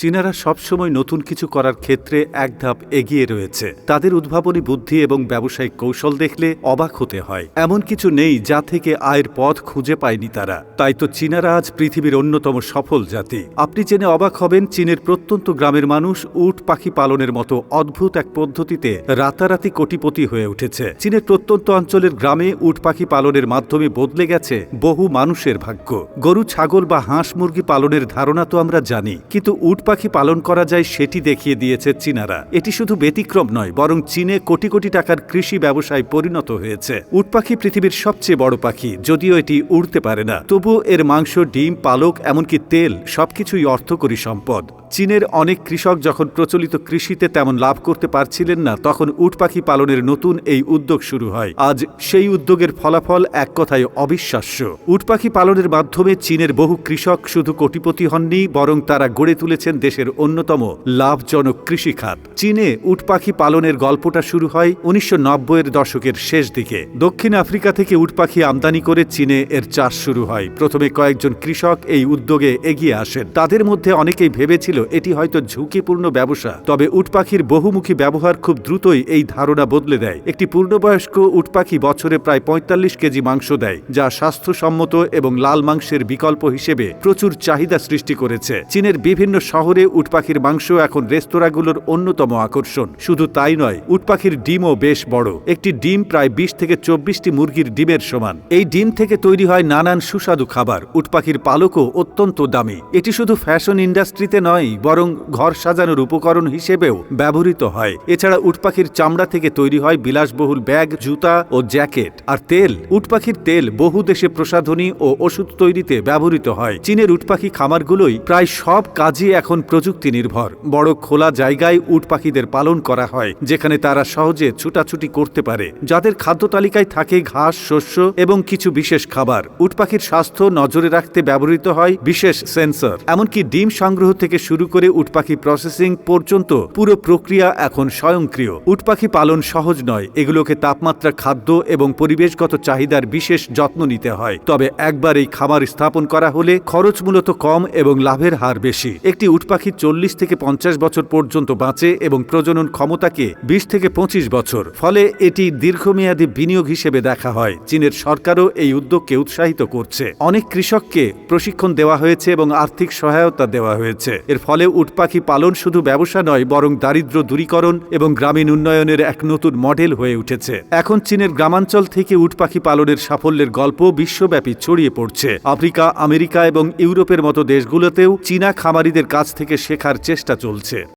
চীনারা সবসময় নতুন কিছু করার ক্ষেত্রে এক ধাপ এগিয়ে রয়েছে। তাদের উদ্ভাবনী বুদ্ধি এবং ব্যবসায়িক কৌশল দেখলে অবাক হতে হয়। এমন কিছু নেই যা থেকে আয়ের পথ খুঁজে পায়নি তারা। তাই তো চীনারা আজ পৃথিবীর অন্যতম সফল জাতি। আপনি জেনে অবাক হবেন, চীনের প্রত্যন্ত গ্রামের মানুষ উট পাখি পালনের মতো অদ্ভুত এক পদ্ধতিতে রাতারাতি কোটিপতি হয়ে উঠেছে। চীনের প্রত্যন্ত অঞ্চলের গ্রামে উট পাখি পালনের মাধ্যমে বদলে গেছে বহু মানুষের ভাগ্য। গরু, ছাগল বা হাঁস মুরগি পালনের ধারণা তো আমরা জানি, কিন্তু উট পাখি পালন করা যায় সেটি দেখিয়ে দিয়েছে চীনারা। এটি শুধু ব্যতিক্রম নয়, বরং চীনে কোটি কোটি টাকার কৃষি ব্যবসায় পরিণত হয়েছে। উট পাখি পৃথিবীর সবচেয়ে বড় পাখি, যদিও এটি উড়তে পারে না। তবুও এর মাংস, ডিম, পালক, এমনকি তেল সবকিছুই অর্থকরী সম্পদ। চীনের অনেক কৃষক যখন প্রচলিত কৃষিতে তেমন লাভ করতে পারছিলেন না, তখন উট পাখি পালনের নতুন এই উদ্যোগ শুরু হয়। আজ সেই উদ্যোগের ফলাফল এক কথায় অবিশ্বাস্য। উট পাখি পালনের মাধ্যমে চীনের বহু কৃষক শুধু কোটিপতি হননি, বরং তারা গড়ে তুলেছেন দেশের অন্যতম লাভজনক কৃষিখাত। চীনে উট পাখি পালনের গল্পটা শুরু হয় উনিশশো এর দশকের শেষ দিকে। দক্ষিণ আফ্রিকা থেকে উট পাখি আমদানি করে চীনে এর চাষ শুরু হয়। প্রথমে কয়েকজন কৃষক এই উদ্যোগে এগিয়ে আসেন। তাদের মধ্যে অনেকেই ভেবেছিল এটি হয়তো ঝুঁকিপূর্ণ ব্যবসা। তবে উটপাখির বহুমুখী ব্যবহার খুব দ্রুতই এই ধারণা বদলে দেয়। একটি পূর্ণবয়স্ক উটপাখি বছরে প্রায় পঁয়তাল্লিশ কেজি মাংস দেয়, যা স্বাস্থ্যসম্মত এবং লাল মাংসের বিকল্প হিসেবে প্রচুর চাহিদা সৃষ্টি করেছে। চীনের বিভিন্ন শহরে উটপাখির মাংস এখন রেস্তোরাঁগুলোর অন্যতম আকর্ষণ। শুধু তাই নয়, উটপাখির ডিমও বেশ বড়। একটি ডিম প্রায় বিশ থেকে চব্বিশটি মুরগির ডিমের সমান। এই ডিম থেকে তৈরি হয় নানান সুস্বাদু খাবার। উটপাখির পালকও অত্যন্ত দামি। এটি শুধু ফ্যাশন ইন্ডাস্ট্রিতে নয় বরং ঘর সাজানোর উপকরণ হিসেবেও ব্যবহৃত হয়। এছাড়া উটপাখির চামড়া থেকে তৈরি হয় বিলাসবহুল ব্যাগ, জুতা ও জ্যাকেট। আর তেল, উটপাখির তেল বহু দেশে প্রসাধনী ও ওষুধ তৈরিতে ব্যবহৃত হয়। চীনের উটপাখি খামারগুলোই প্রায় সব কাজই এখন প্রযুক্তি নির্ভর বড় খোলা জায়গায় উটপাখিদের পালন করা হয়, যেখানে তারা সহজে ছুটাছুটি করতে পারে। যাদের খাদ্য তালিকায় থাকে ঘাস, শস্য এবং কিছু বিশেষ খাবার। উটপাখির স্বাস্থ্য নজরে রাখতে ব্যবহৃত হয় বিশেষ সেন্সর। এমনকি ডিম সংগ্রহ থেকে শুরু করে উট পাখি প্রসেসিং পর্যন্ত পুরো প্রক্রিয়া এখন স্বয়ংক্রিয়। উট পাখি পালন সহজ নয়, এগুলোকে তাপমাত্রা, খাদ্য এবং পরিবেশগত চাহিদার বিশেষ যত্ন নিতে হয়। তবে একবার এই খামার স্থাপন করা হলে খরচ মূলত কম এবং লাভের হার বেশি। একটি উট পাখি চল্লিশ থেকে পঞ্চাশ বছর পর্যন্ত বাঁচে এবং প্রজনন ক্ষমতাকে বিশ থেকে পঁচিশ বছর। ফলে এটি দীর্ঘমেয়াদী বিনিয়োগ হিসেবে দেখা হয়। চীনের সরকারও এই উদ্যোগকে উৎসাহিত করছে। অনেক কৃষককে প্রশিক্ষণ দেওয়া হয়েছে এবং আর্থিক সহায়তা দেওয়া হয়েছে। এর ফলে উটপাখি পালন শুধু ব্যবসা নয়, বরং দারিদ্র দূরীকরণ এবং গ্রামীণ উন্নয়নের এক নতুন মডেল হয়ে উঠেছে। এখন চীনের গ্রামাঞ্চল থেকে উটপাখি পালনের সাফল্যের গল্প বিশ্বব্যাপী ছড়িয়ে পড়ছে। আফ্রিকা, আমেরিকা এবং ইউরোপের মতো দেশগুলোতেও চীনা খামারিদের কাছ থেকে শেখার চেষ্টা চলছে।